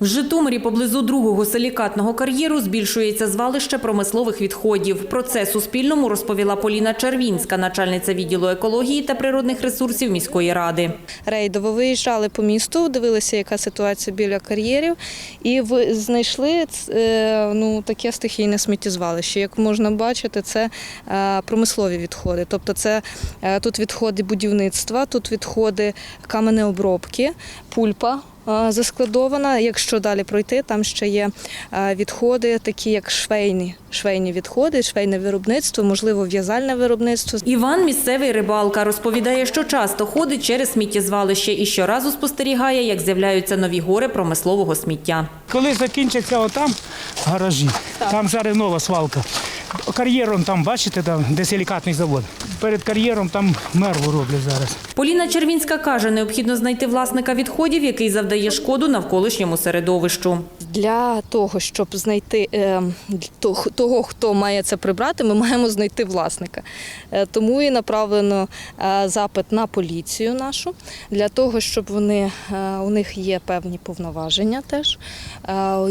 В Житомирі поблизу другого силікатного кар'єру збільшується звалище промислових відходів. Про це Суспільному розповіла Поліна Червінська, начальниця відділу екології та природних ресурсів міської ради. рейдово виїжджали по місту, дивилися, яка ситуація біля кар'єрів, і знайшли е, ну, таке стихійне сміттєзвалище. Як можна бачити, це е, промислові відходи. Тобто, це е, тут відходи будівництва, тут відходи каменеобробки, пульпа. Заскладована. Якщо далі пройти, там ще є е, відходи, такі як швейні, швейні відходи, швейне виробництво, можливо, в'язальне виробництво. Іван, місцевий рибалка, розповідає, що часто ходить через сміттєзвалище і щоразу спостерігає, як з'являються нові гори промислового сміття. Коли закінчаться отам гаражі, там зараз нова свалка. Кар'єром там, бачите, там, де силікатний завод. Перед кар'єром там мерву роблять зараз. Поліна Червінська каже, необхідно знайти власника відходів, який завдає шкоду навколишньому середовищу. Для того, щоб знайти е, того- хто має це прибрати, ми маємо знайти власника. Е, Тому і направлено е, запит на поліцію нашу, для того, щоб вони, у них є певні повноваження теж.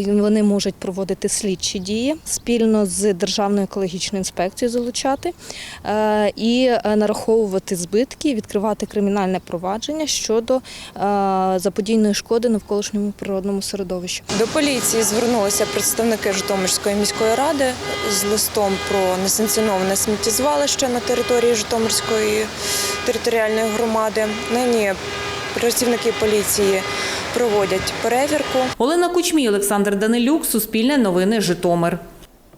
Вони можуть проводити слідчі дії спільно з Державною екологічною інспекцією залучати е, і е, нараховувати збитки, відкривати кримінальне провадження щодо е, заподійної шкоди навколишньому природному середовищу. До поліції звернулися представники Житомирської міської ради з листом про несанкціоноване сміттєзвалище на території Житомирської територіальної громади. Нині працівники поліції проводять перевірку. Олена Кучмій, Олександр Данилюк, Суспільне новини, Житомир.